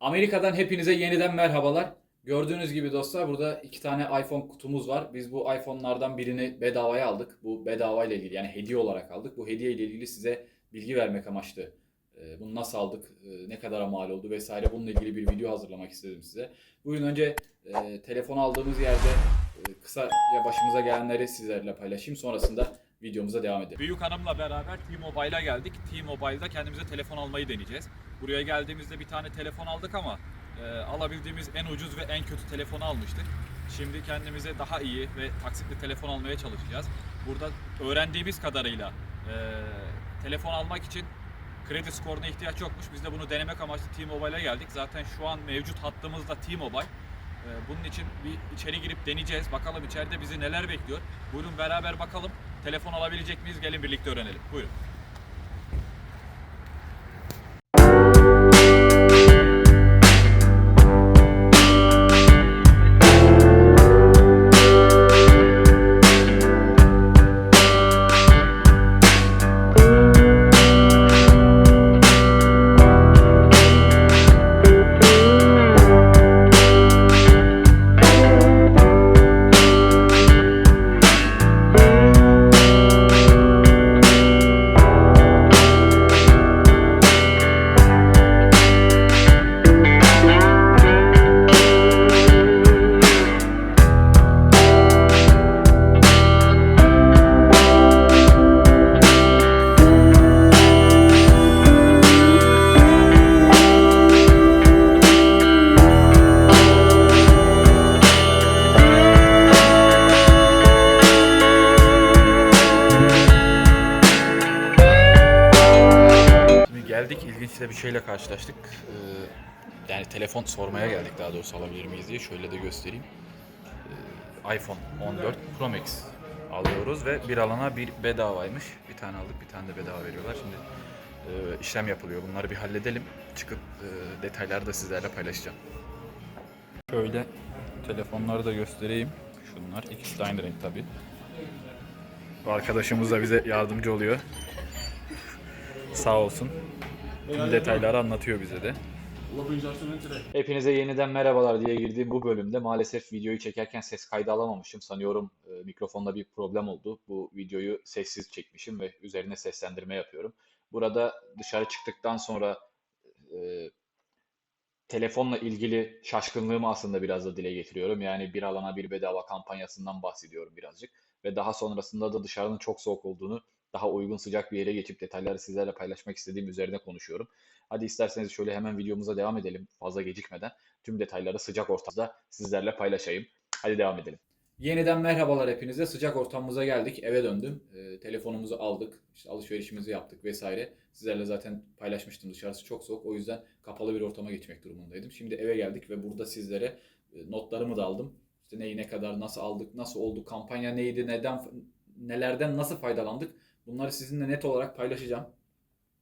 Amerika'dan hepinize yeniden merhabalar. Gördüğünüz gibi dostlar burada iki tane iPhone kutumuz var. Biz bu iPhone'lardan birini bedavaya aldık. Bu bedava ile ilgili yani hediye olarak aldık. Bu hediye ile ilgili size bilgi vermek amaçlı. Ee, Bunu nasıl aldık, e, ne kadara mal oldu vesaire bununla ilgili bir video hazırlamak istedim size. Bugün önce e, telefon aldığımız yerde e, kısaca başımıza gelenleri sizlerle paylaşayım. Sonrasında videomuza devam edelim. Büyük hanımla beraber T-Mobile'a geldik. T-Mobile'da kendimize telefon almayı deneyeceğiz. Buraya geldiğimizde bir tane telefon aldık ama e, alabildiğimiz en ucuz ve en kötü telefonu almıştık. Şimdi kendimize daha iyi ve taksitli telefon almaya çalışacağız. Burada öğrendiğimiz kadarıyla e, telefon almak için kredi skoruna ihtiyaç yokmuş. Biz de bunu denemek amaçlı T-Mobile'a geldik. Zaten şu an mevcut hattımızda T-Mobile. E, bunun için bir içeri girip deneyeceğiz. Bakalım içeride bizi neler bekliyor. Buyurun beraber bakalım. Telefon alabilecek miyiz? Gelin birlikte öğrenelim. Buyurun. Geldik ilginç bir şeyle karşılaştık. Ee, yani telefon sormaya geldik daha doğrusu alabilir miyiz diye. Şöyle de göstereyim. Ee, iPhone 14 Pro Max alıyoruz ve bir alana bir bedavaymış. Bir tane aldık bir tane de bedava veriyorlar. Şimdi e, işlem yapılıyor. Bunları bir halledelim. Çıkıp e, detayları da sizlerle paylaşacağım. Şöyle telefonları da göstereyim. Şunlar ikisi de aynı renk tabi. Arkadaşımız da bize yardımcı oluyor. Sağ olsun. Tüm detayları anlatıyor bize de. Hepinize yeniden merhabalar diye girdiğim bu bölümde maalesef videoyu çekerken ses kaydı alamamışım. Sanıyorum e, mikrofonda bir problem oldu. Bu videoyu sessiz çekmişim ve üzerine seslendirme yapıyorum. Burada dışarı çıktıktan sonra e, telefonla ilgili şaşkınlığımı aslında biraz da dile getiriyorum. Yani bir alana bir bedava kampanyasından bahsediyorum birazcık. Ve daha sonrasında da dışarının çok soğuk olduğunu, daha uygun sıcak bir yere geçip detayları sizlerle paylaşmak istediğim üzerine konuşuyorum. Hadi isterseniz şöyle hemen videomuza devam edelim fazla gecikmeden. Tüm detayları sıcak ortamda sizlerle paylaşayım. Hadi devam edelim. Yeniden merhabalar hepinize. Sıcak ortamımıza geldik. Eve döndüm. Ee, telefonumuzu aldık. İşte alışverişimizi yaptık vesaire. Sizlerle zaten paylaşmıştım dışarısı çok soğuk. O yüzden kapalı bir ortama geçmek durumundaydım. Şimdi eve geldik ve burada sizlere e, notlarımı da aldım. İşte neyi ne kadar nasıl aldık, nasıl oldu, kampanya neydi, neden nelerden nasıl faydalandık. Bunları sizinle net olarak paylaşacağım.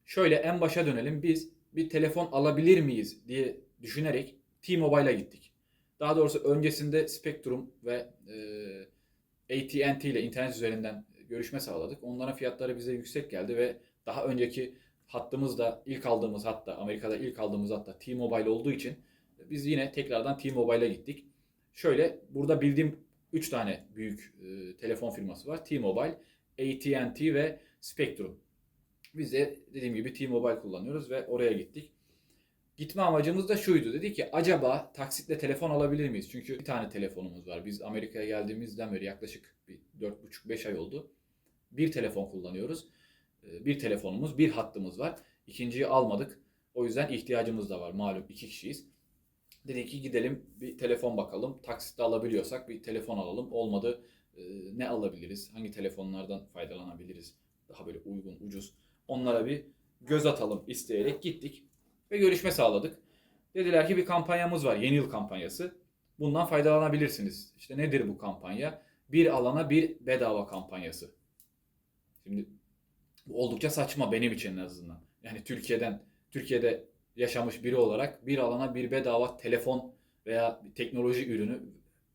Şöyle en başa dönelim. Biz bir telefon alabilir miyiz diye düşünerek T-Mobile'a gittik. Daha doğrusu öncesinde Spectrum ve e, AT&T ile internet üzerinden görüşme sağladık. Onların fiyatları bize yüksek geldi ve daha önceki hattımız da ilk aldığımız hatta Amerika'da ilk aldığımız hatta T-Mobile olduğu için biz yine tekrardan T-Mobile'a gittik. Şöyle burada bildiğim 3 tane büyük e, telefon firması var. T-Mobile, AT&T ve Spectrum. Biz de dediğim gibi T-Mobile kullanıyoruz ve oraya gittik. Gitme amacımız da şuydu. Dedi ki acaba taksitle telefon alabilir miyiz? Çünkü bir tane telefonumuz var. Biz Amerika'ya geldiğimizden beri yaklaşık bir 4,5-5 ay oldu. Bir telefon kullanıyoruz. Ee, Bir telefonumuz, bir hattımız var. İkinciyi almadık. O yüzden ihtiyacımız da var. Malum iki kişiyiz. Dedi ki gidelim bir telefon bakalım. Taksitle alabiliyorsak bir telefon alalım. Olmadı e, ne alabiliriz? Hangi telefonlardan faydalanabiliriz? Daha böyle uygun, ucuz. Onlara bir göz atalım isteyerek gittik ve görüşme sağladık. Dediler ki bir kampanyamız var, yeni yıl kampanyası. Bundan faydalanabilirsiniz. İşte nedir bu kampanya? Bir alana bir bedava kampanyası. Şimdi bu oldukça saçma benim için en azından. Yani Türkiye'den, Türkiye'de yaşamış biri olarak bir alana bir bedava telefon veya teknoloji ürünü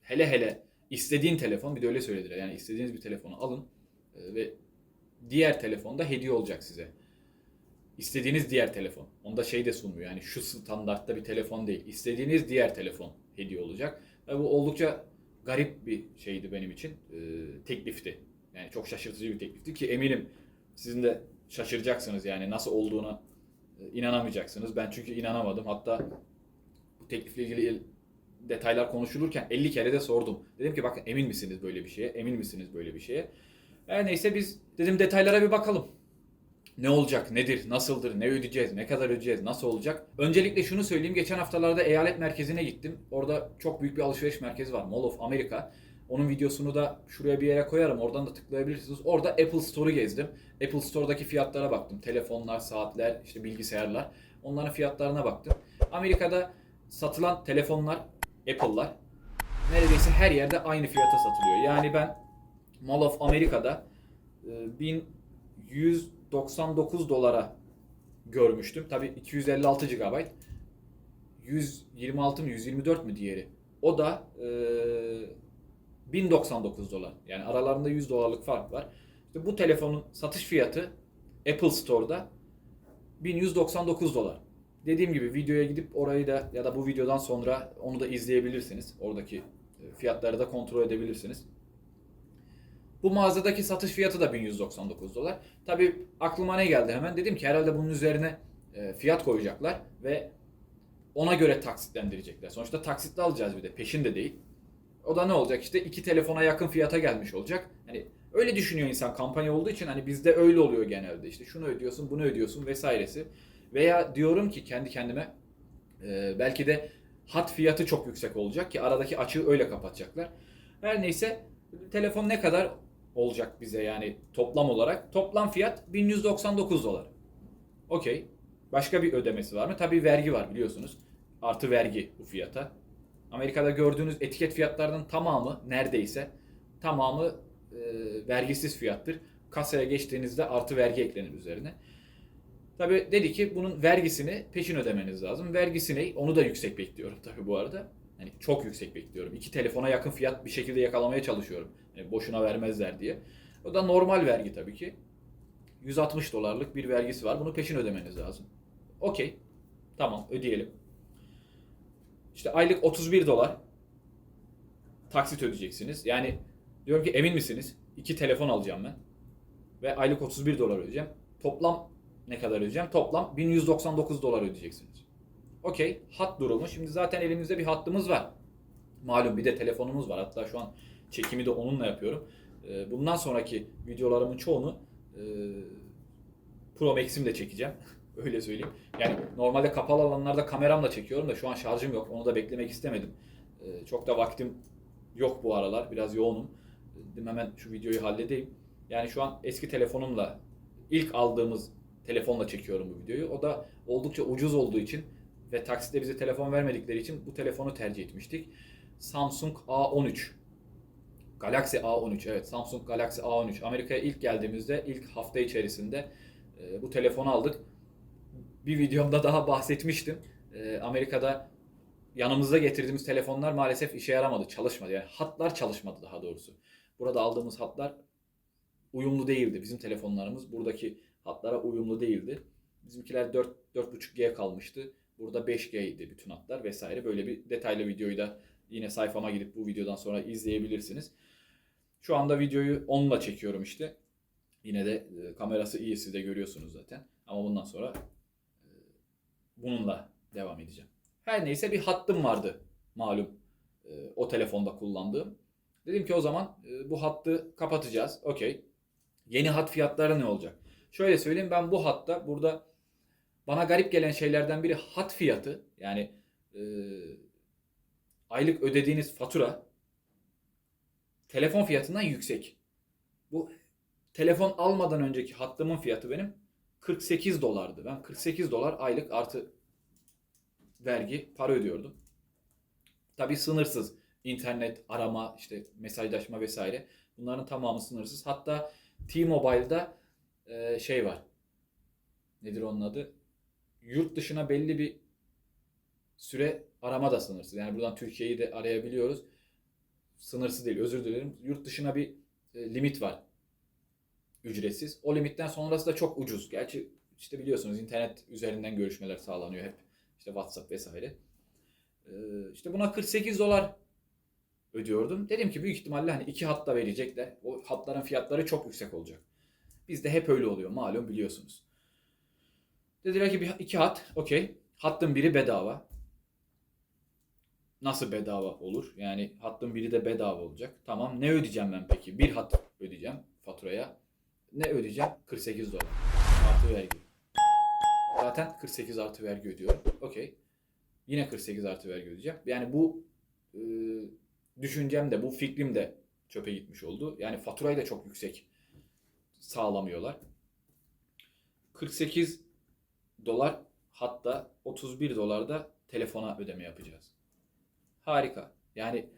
hele hele istediğin telefon bir de öyle söylediler. Yani istediğiniz bir telefonu alın e, ve diğer telefonda hediye olacak size. istediğiniz diğer telefon. Onda şey de sunmuyor. Yani şu standartta bir telefon değil. İstediğiniz diğer telefon hediye olacak. Ve bu oldukça garip bir şeydi benim için. Ee, teklifti. Yani çok şaşırtıcı bir teklifti ki eminim sizin de şaşıracaksınız yani nasıl olduğuna e, inanamayacaksınız. Ben çünkü inanamadım. Hatta bu teklifle ilgili detaylar konuşulurken 50 kere de sordum. Dedim ki bakın emin misiniz böyle bir şeye? Emin misiniz böyle bir şeye? Her neyse biz dedim detaylara bir bakalım. Ne olacak, nedir, nasıldır, ne ödeyeceğiz, ne kadar ödeyeceğiz, nasıl olacak? Öncelikle şunu söyleyeyim. Geçen haftalarda eyalet merkezine gittim. Orada çok büyük bir alışveriş merkezi var. Mall of America. Onun videosunu da şuraya bir yere koyarım. Oradan da tıklayabilirsiniz. Orada Apple Store'u gezdim. Apple Store'daki fiyatlara baktım. Telefonlar, saatler, işte bilgisayarlar. Onların fiyatlarına baktım. Amerika'da satılan telefonlar, Apple'lar neredeyse her yerde aynı fiyata satılıyor. Yani ben Mall of America'da e, 1199 dolara görmüştüm. Tabi 256 GB. 126 mı 124 mü diğeri? O da e, 1099 dolar. Yani aralarında 100 dolarlık fark var. İşte bu telefonun satış fiyatı Apple Store'da 1199 dolar. Dediğim gibi videoya gidip orayı da ya da bu videodan sonra onu da izleyebilirsiniz. Oradaki e, fiyatları da kontrol edebilirsiniz. Bu mağazadaki satış fiyatı da 1199 dolar. Tabi aklıma ne geldi hemen? Dedim ki herhalde bunun üzerine e, fiyat koyacaklar ve ona göre taksitlendirecekler. Sonuçta taksitle alacağız bir de peşin de değil. O da ne olacak işte iki telefona yakın fiyata gelmiş olacak. Hani öyle düşünüyor insan kampanya olduğu için hani bizde öyle oluyor genelde. İşte şunu ödüyorsun, bunu ödüyorsun vesairesi. Veya diyorum ki kendi kendime e, belki de hat fiyatı çok yüksek olacak ki aradaki açığı öyle kapatacaklar. Her neyse telefon ne kadar olacak bize yani toplam olarak? Toplam fiyat 1199 dolar. Okey. Başka bir ödemesi var mı? Tabii vergi var biliyorsunuz. Artı vergi bu fiyata. Amerika'da gördüğünüz etiket fiyatlarının tamamı neredeyse tamamı e, vergisiz fiyattır. Kasaya geçtiğinizde artı vergi eklenir üzerine. Tabi dedi ki bunun vergisini peşin ödemeniz lazım. Vergisi ne? Onu da yüksek bekliyorum tabi bu arada. Hani çok yüksek bekliyorum. İki telefona yakın fiyat bir şekilde yakalamaya çalışıyorum. Yani boşuna vermezler diye. O da normal vergi tabii ki. 160 dolarlık bir vergisi var. Bunu peşin ödemeniz lazım. Okey. Tamam ödeyelim. İşte aylık 31 dolar taksit ödeyeceksiniz. Yani diyorum ki emin misiniz? İki telefon alacağım ben. Ve aylık 31 dolar ödeyeceğim. Toplam ne kadar ödeyeceğim? Toplam 1199 dolar ödeyeceksiniz. Okey. Hat durumu. Şimdi zaten elimizde bir hattımız var. Malum bir de telefonumuz var. Hatta şu an çekimi de onunla yapıyorum. Ee, Bundan sonraki videolarımın çoğunu e, Pro Max'imle çekeceğim. Öyle söyleyeyim. Yani normalde kapalı alanlarda kameramla çekiyorum da şu an şarjım yok. Onu da beklemek istemedim. Ee, Çok da vaktim yok bu aralar. Biraz yoğunum. Hemen şu videoyu halledeyim. Yani şu an eski telefonumla ilk aldığımız telefonla çekiyorum bu videoyu. O da oldukça ucuz olduğu için ve taksitle bize telefon vermedikleri için bu telefonu tercih etmiştik. Samsung A13. Galaxy A13 evet Samsung Galaxy A13. Amerika'ya ilk geldiğimizde ilk hafta içerisinde e, bu telefonu aldık. Bir videomda daha bahsetmiştim. E, Amerika'da yanımızda getirdiğimiz telefonlar maalesef işe yaramadı, çalışmadı. Yani hatlar çalışmadı daha doğrusu. Burada aldığımız hatlar uyumlu değildi. Bizim telefonlarımız buradaki hatlara uyumlu değildi. Bizimkiler 4 4.5G kalmıştı. Burada 5G idi bütün hatlar vesaire. Böyle bir detaylı videoyu da yine sayfama gidip bu videodan sonra izleyebilirsiniz. Şu anda videoyu onunla çekiyorum işte. Yine de e, kamerası iyi siz de görüyorsunuz zaten. Ama bundan sonra e, bununla devam edeceğim. Her neyse bir hattım vardı malum e, o telefonda kullandığım. Dedim ki o zaman e, bu hattı kapatacağız. Okey. Yeni hat fiyatları ne olacak? Şöyle söyleyeyim ben bu hatta burada bana garip gelen şeylerden biri hat fiyatı. Yani e, aylık ödediğiniz fatura telefon fiyatından yüksek. Bu telefon almadan önceki hattımın fiyatı benim 48 dolardı. Ben 48 dolar aylık artı vergi para ödüyordum. Tabi sınırsız internet, arama, işte mesajlaşma vesaire. Bunların tamamı sınırsız. Hatta T-Mobile'da e, şey var. Nedir onun adı? Yurt dışına belli bir süre arama da sınırsız. Yani buradan Türkiye'yi de arayabiliyoruz. Sınırsız değil, özür dilerim. Yurt dışına bir e, limit var. Ücretsiz. O limitten sonrası da çok ucuz. Gerçi işte biliyorsunuz internet üzerinden görüşmeler sağlanıyor hep. İşte WhatsApp vesaire. Ee, işte buna 48 dolar ödüyordum. Dedim ki büyük ihtimalle hani iki hatta verecekler. O hatların fiyatları çok yüksek olacak. Bizde hep öyle oluyor malum biliyorsunuz. Dediler ki bir, iki hat okey. Hattın biri bedava. Nasıl bedava olur? Yani hattın biri de bedava olacak. Tamam ne ödeyeceğim ben peki? Bir hat ödeyeceğim faturaya. Ne ödeyeceğim? 48 dolar. Artı vergi. Zaten 48 artı vergi ödüyorum. Okey. Yine 48 artı vergi ödeyeceğim. Yani bu e, düşüncem de bu fikrim de çöpe gitmiş oldu. Yani faturayı da çok yüksek sağlamıyorlar. 48 dolar hatta 31 dolar da telefona ödeme yapacağız. Harika. Yani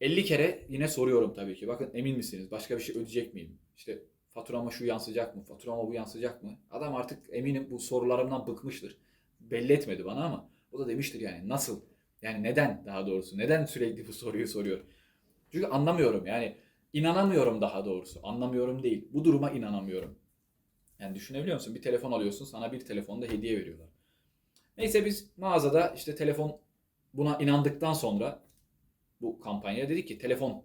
50 kere yine soruyorum tabii ki. Bakın emin misiniz? Başka bir şey ödeyecek miyim? İşte faturama şu yansıyacak mı? Faturama bu yansıyacak mı? Adam artık eminim bu sorularımdan bıkmıştır. Belli etmedi bana ama o da demiştir yani nasıl? Yani neden daha doğrusu? Neden sürekli bu soruyu soruyor? Çünkü anlamıyorum yani inanamıyorum daha doğrusu. Anlamıyorum değil. Bu duruma inanamıyorum. Yani düşünebiliyor musun? Bir telefon alıyorsun sana bir telefonu da hediye veriyorlar. Neyse biz mağazada işte telefon buna inandıktan sonra bu kampanya dedik ki telefon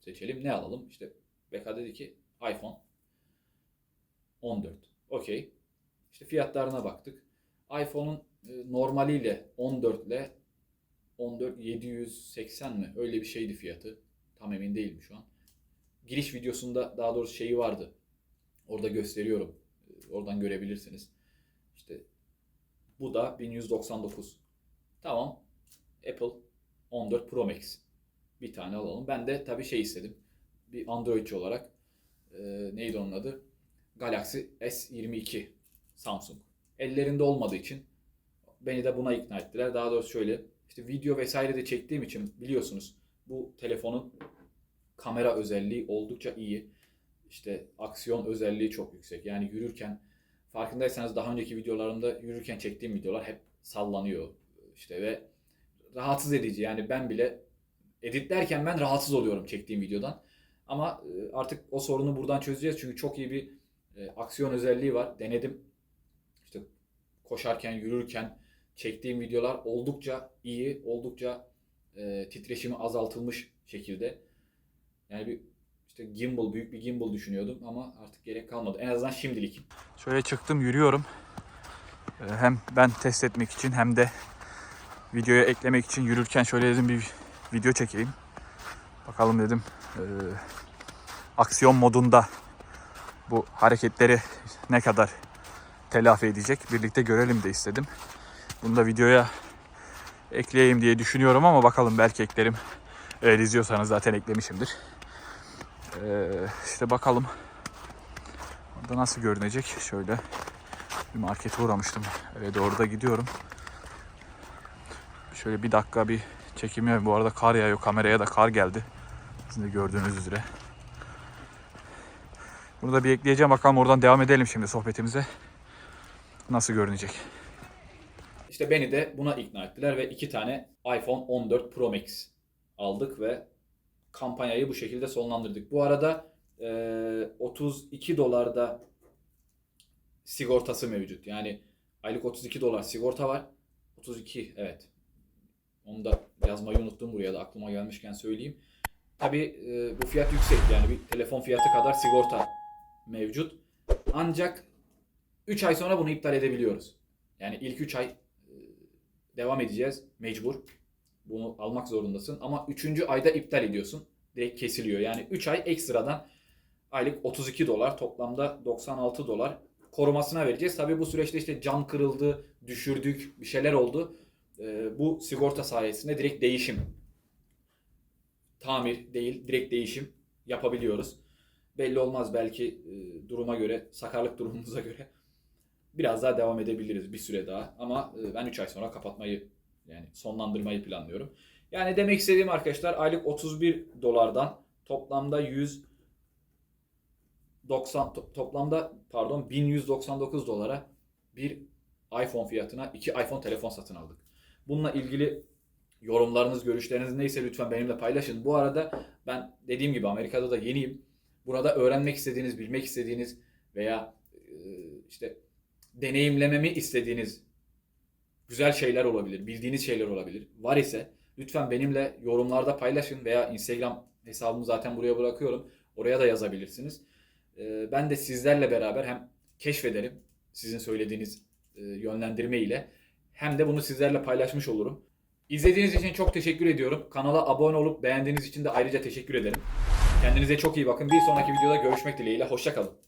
seçelim ne alalım? İşte Beka dedi ki iPhone 14. Okey. İşte fiyatlarına baktık. iPhone'un e, normaliyle 14 ile 14 780 mi? Öyle bir şeydi fiyatı. Tam emin değilim şu an. Giriş videosunda daha doğrusu şeyi vardı. Orada gösteriyorum. Oradan görebilirsiniz. İşte bu da 1199. Tamam. Apple 14 Pro Max. Bir tane alalım. Ben de tabii şey istedim. Bir Androidçi olarak e, neydi onun adı? Galaxy S22 Samsung. Ellerinde olmadığı için beni de buna ikna ettiler. Daha doğrusu şöyle işte video vesaire de çektiğim için biliyorsunuz bu telefonun kamera özelliği oldukça iyi. İşte aksiyon özelliği çok yüksek. Yani yürürken farkındaysanız daha önceki videolarımda yürürken çektiğim videolar hep sallanıyor. İşte ve rahatsız edici. Yani ben bile editlerken ben rahatsız oluyorum çektiğim videodan. Ama e, artık o sorunu buradan çözeceğiz. Çünkü çok iyi bir e, aksiyon özelliği var. Denedim. İşte koşarken, yürürken çektiğim videolar oldukça iyi, oldukça e, titreşimi azaltılmış şekilde. Yani bir işte gimbal, büyük bir gimbal düşünüyordum ama artık gerek kalmadı. En azından şimdilik. Şöyle çıktım yürüyorum. Ee, Hem ben test etmek için hem de videoya eklemek için yürürken şöyle dedim bir video çekeyim. Bakalım dedim e, aksiyon modunda bu hareketleri ne kadar telafi edecek birlikte görelim de istedim. Bunu da videoya ekleyeyim diye düşünüyorum ama bakalım belki eklerim. Eğer izliyorsanız zaten eklemişimdir. Ee, işte bakalım Orada nasıl görünecek? Şöyle bir markete uğramıştım. Eve doğru da gidiyorum. Şöyle bir dakika bir çekim yapayım. Bu arada kar yağıyor. Kameraya da kar geldi. Sizin de gördüğünüz üzere. Bunu da bir ekleyeceğim. Bakalım oradan devam edelim şimdi sohbetimize. Nasıl görünecek? İşte beni de buna ikna ettiler ve iki tane iPhone 14 Pro Max aldık ve kampanyayı bu şekilde sonlandırdık. Bu arada eee, 32 dolarda sigortası mevcut. Yani aylık 32 dolar sigorta var. 32 evet. Onu da yazmayı unuttum buraya da aklıma gelmişken söyleyeyim. Tabi bu fiyat yüksek yani bir telefon fiyatı kadar sigorta mevcut. Ancak 3 ay sonra bunu iptal edebiliyoruz. Yani ilk 3 ay e, devam edeceğiz mecbur. Bunu almak zorundasın ama 3. ayda iptal ediyorsun. Direkt kesiliyor. Yani 3 ay ekstradan aylık 32 dolar toplamda 96 dolar korumasına vereceğiz. Tabii bu süreçte işte cam kırıldı, düşürdük, bir şeyler oldu. Ee, bu sigorta sayesinde direkt değişim. Tamir değil, direkt değişim yapabiliyoruz. Belli olmaz belki e, duruma göre, sakarlık durumumuza göre biraz daha devam edebiliriz bir süre daha. Ama e, ben 3 ay sonra kapatmayı yani sonlandırmayı planlıyorum. Yani demek istediğim arkadaşlar aylık 31 dolardan toplamda 190 to- toplamda pardon 1199 dolara bir iPhone fiyatına iki iPhone telefon satın aldık. Bununla ilgili yorumlarınız, görüşleriniz neyse lütfen benimle paylaşın. Bu arada ben dediğim gibi Amerika'da da yeniyim. Burada öğrenmek istediğiniz, bilmek istediğiniz veya işte deneyimlememi istediğiniz güzel şeyler olabilir, bildiğiniz şeyler olabilir. Var ise lütfen benimle yorumlarda paylaşın veya Instagram hesabımı zaten buraya bırakıyorum. Oraya da yazabilirsiniz. Ee, Ben de sizlerle beraber hem keşfederim sizin söylediğiniz e, yönlendirme ile hem de bunu sizlerle paylaşmış olurum. İzlediğiniz için çok teşekkür ediyorum. Kanala abone olup beğendiğiniz için de ayrıca teşekkür ederim. Kendinize çok iyi bakın. Bir sonraki videoda görüşmek dileğiyle. Hoşçakalın.